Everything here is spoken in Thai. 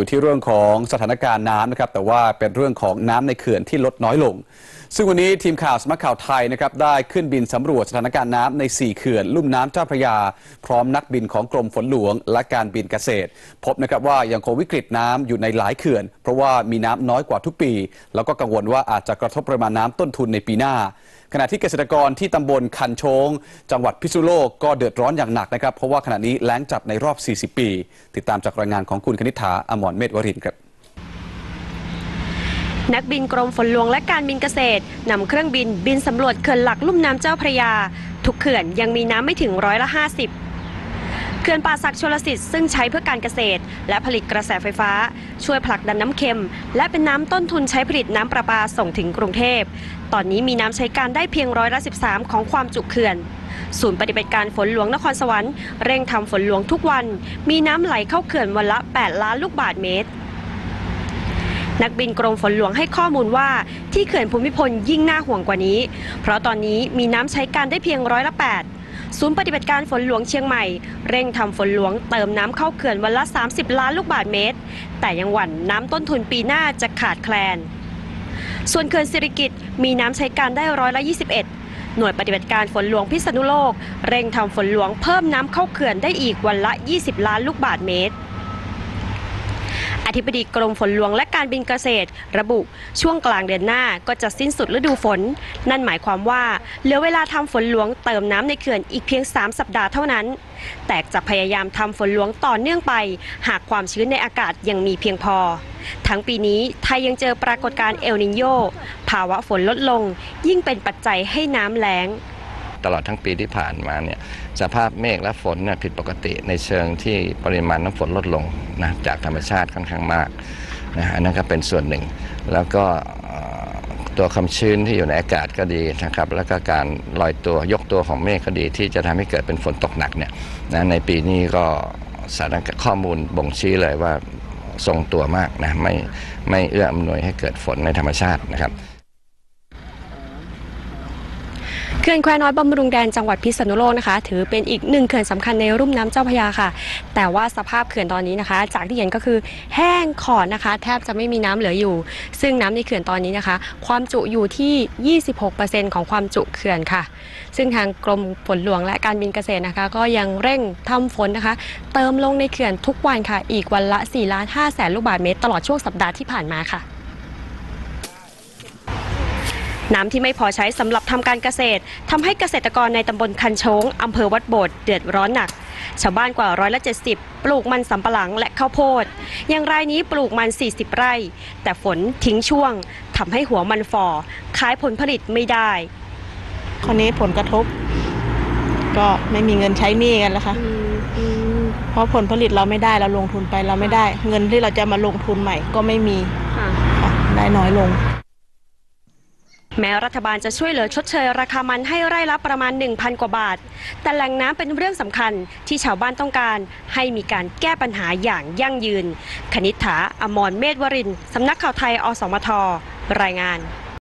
อยู่ที่เรื่องของสถานการณ์น้ำนะครับแต่ว่าเป็นเรื่องของน้ำในเขื่อนที่ลดน้อยลง ซึ่งวันนี้ทีมข่าวสมัครข่าวไทยนะครับได้ขึ้นบินสำรวจสถานการณ์น้ำใน 4 เขื่อน ลุ่มน้ำเจ้าพระยา พร้อมนักบินของกรมฝนหลวง และการบินเกษตร พบนะครับว่ายังคงวิกฤตน้ำอยู่ในหลายเขื่อน เพราะว่ามีน้ำน้อยกว่าทุกปี แล้วก็กังวลว่าอาจจะกระทบปริมาณน้ำต้นทุนในปีหน้าขณะที่เกษตรกรที่ตำบลคันโชง จังหวัดพิษณุโลกก็เดือดร้อนอย่างหนักนะครับเพราะว่าขณะนี้แล้งจัดในรอบ 40 ปี ติดตามจากรายงานของคุณคณิษฐาอมรเมธวรินครับนักบินกรมฝนหลวงและการบินเกษตรนำเครื่องบินบินสำรวจเขื่อนหลักลุ่มน้ำเจ้าพระยา ทุกเขื่อนยังมีน้ำไม่ถึงร้อยละ 50 เขื่อนป่าศักดิ์ชลสิทธิ์ซึ่งใช้เพื่อการเกษตร และผลิตกระแสไฟฟ้า ช่วยผลักดันน้ำเค็ม และเป็นน้ำต้นทุนใช้ผลิตน้ำประปาส่งถึงกรุงเทพ ตอนนี้มีน้ำใช้การได้เพียงร้อยละ13 ของความจุเขื่อน ศูนย์ปฏิบัติการฝนหลวงนครสวรรค์เร่งทำฝนหลวงทุกวัน มีน้ำไหลเข้าเขื่อนวันละ 8 ล้านลูกบาศก์เมตรนักบินกรมฝนหลวงให้ข้อมูลว่าที่เขื่อนภูมิพลยิ่งน่าห่วงกว่านี้ เพราะตอนนี้มีน้ำใช้การได้เพียงร้อยละ8 ศูนย์ปฏิบัติการฝนหลวงเชียงใหม่ เร่งทำฝนหลวงเติมน้ำเข้าเขื่อนวันละ 30 ล้านลูกบาศก์เมตร แต่ยังหวั่นน้ำต้นทุนปีหน้าจะขาดแคลน ส่วนเขื่อนสิริกิตมีน้ำใช้การได้ร้อยละ21 หน่วยปฏิบัติการฝนหลวงพิษณุโลก เร่งทำฝนหลวงเพิ่มน้ำเข้าเขื่อนได้อีกวันละ 20 ล้านลูกบาศก์เมตร อธิบดีกรมฝนหลวงและการบินเกษตร ระบุช่วงกลางเดือนหน้าก็จะสิ้นสุดฤดูฝน นั่นหมายความว่าเหลือเวลาทำฝนหลวงเติมน้ำในเขื่อนอีกเพียง 3 สัปดาห์เท่านั้น แต่จะพยายามทำฝนหลวงต่อเนื่องไป หากความชื้นในอากาศยังมีเพียงพอ ทั้งปีนี้ไทยยังเจอปรากฏการณ์เอลนิโยภาวะฝนลดลง ยิ่งเป็นปัจจัยให้น้ำแล้ง ตลอดทั้งปีที่ผ่านมาเนี่ยสภาพเมฆและฝนเนี่ยผิดปกติในเชิงที่ปริมาณน้ำฝนลดลงนะจากธรรมชาติค่อนข้างมากนะอันนั้นก็เป็นส่วนหนึ่ง แล้วก็ตัวความชื้นที่อยู่ในอากาศก็ดีนะครับ แล้วก็การลอยตัวยกตัวของเมฆก็ดี ที่จะทำให้เกิดเป็นฝนตกหนักเนี่ยนะในปีนี้ก็สารข้อมูลบ่งชี้เลยว่าทรงตัวมากนะไม่ไม่เอื้ออำนวยให้เกิดฝนในธรรมชาตินะครับ เขื่อนแควน้อยบำรุงแดนจังหวัดพิษณุโลกนะคะ ถือเป็นอีกหนึ่งเขื่อนสำคัญในรุ่มน้ำเจ้าพยาค่ะ แต่ว่าสภาพเขื่อนตอนนี้นะคะ จากที่เห็นก็คือแห้งขอดนะคะ แทบจะไม่มีน้ำเหลืออยู่ ซึ่งน้ำในเขื่อนตอนนี้นะคะ ความจุอยู่ที่ 26%ของความจุเขื่อนค่ะ ซึ่งทางกรมฝนหลวงและการบินเกษตรนะคะ ก็ยังเร่งทำฝนนะคะ เติมลงในเขื่อนทุกวันค่ะ อีกวันละ4ล้าน5แสนลูกบาศก์เมตร ตลอดช่วงสัปดาห์ที่ผ่านมาค่ะ น้ำที่ไม่พอใช้สำหรับทำการเกษตรทำให้เกษตรกรในตำบลคันโชงอำเภอวัดโบดเดือดร้อนหนัก ชาวบ้านกว่าร้อยละ70 ปลูกมันสำปะหลังและข้าวโพด อย่างรายนี้ปลูกมัน 40 ไร่ แต่ฝนทิ้งช่วงทำให้หัวมันฝ่อขายผลผลิตไม่ได้คราวนี้ผลกระทบ ก็ไม่มีเงินใช้หนี้กันแล้วค่ะเพราะผลผลิตเราไม่ได้เราลงทุนไปเราไม่ได้ เงินที่เราจะมาลงทุนใหม่ก็ไม่มีค่ะได้น้อยลง แม้รัฐบาลจะช่วยเหลือชดเชยราคามันให้ไร่ละประมาณ 1,000 กว่าบาท แต่แหล่งน้ำเป็นเรื่องสำคัญที่ชาวบ้านต้องการ ให้มีการแก้ปัญหาอย่างยั่งยืน คณิษฐาอมรเมธวรินทร์สำนักข่าวไทย อสมท รายงาน